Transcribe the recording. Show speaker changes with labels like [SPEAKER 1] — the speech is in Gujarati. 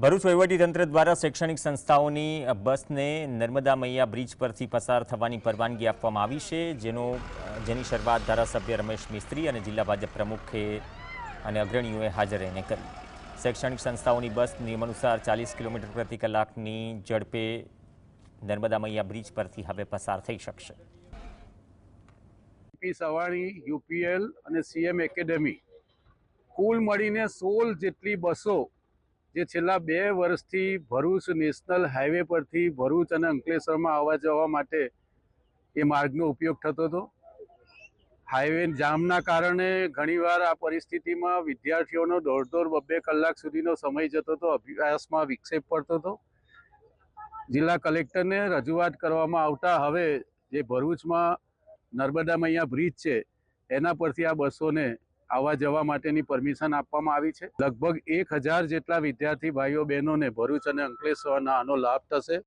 [SPEAKER 1] ભરૂચ વહીવટીતંત્ર દ્વારા શૈક્ષણિક સંસ્થાઓની બસને નર્મદા મૈયા બ્રિજ પરથી પસાર થવાની પરવાનગી આપવામાં આવી છે. જેનો જેની શરૂઆત ધારાસભ્ય રમેશ મિસ્ત્રી અને જિલ્લા ભાજપ પ્રમુખે અને અગ્રણીઓએ હાજર રહીને કરી. શૈક્ષણિક સંસ્થાઓની બસ નિયમાનુસાર ચાલીસ કિલોમીટર પ્રતિ કલાકની ઝડપે નર્મદા મૈયા બ્રિજ પરથી હવે પસાર થઈ શકશે.
[SPEAKER 2] પી સવાણી યુપીએલ અને સીએમ એકેડેમી કુલ મળીને સોળ જેટલી બસો જે છેલ્લા બે વર્ષથી ભરૂચ નેશનલ હાઈવે પરથી ભરૂચ અને અંકલેશ્વરમાં આવવા જવા માટે એ માર્ગનો ઉપયોગ થતો હતો. હાઈવે જામના કારણે ઘણીવાર આ પરિસ્થિતિમાં વિદ્યાર્થીઓનો દોઢ દોઢ બબ્બે કલાક સુધીનો સમય જતો હતો, અભ્યાસમાં વિક્ષેપ પડતો હતો. જિલ્લા કલેક્ટરને રજૂઆત કરવામાં આવતા હવે જે ભરૂચમાં નર્મદા મૈયા બ્રિજ છે, એના પરથી આ બસોને આવવા જવા માટેની પરમિશન આપવામાં આવી છે. લગભગ એક જેટલા વિદ્યાર્થી ભાઈઓ બહેનોને ભરૂચ અને અંકલેશ્વરના આનો લાભ થશે.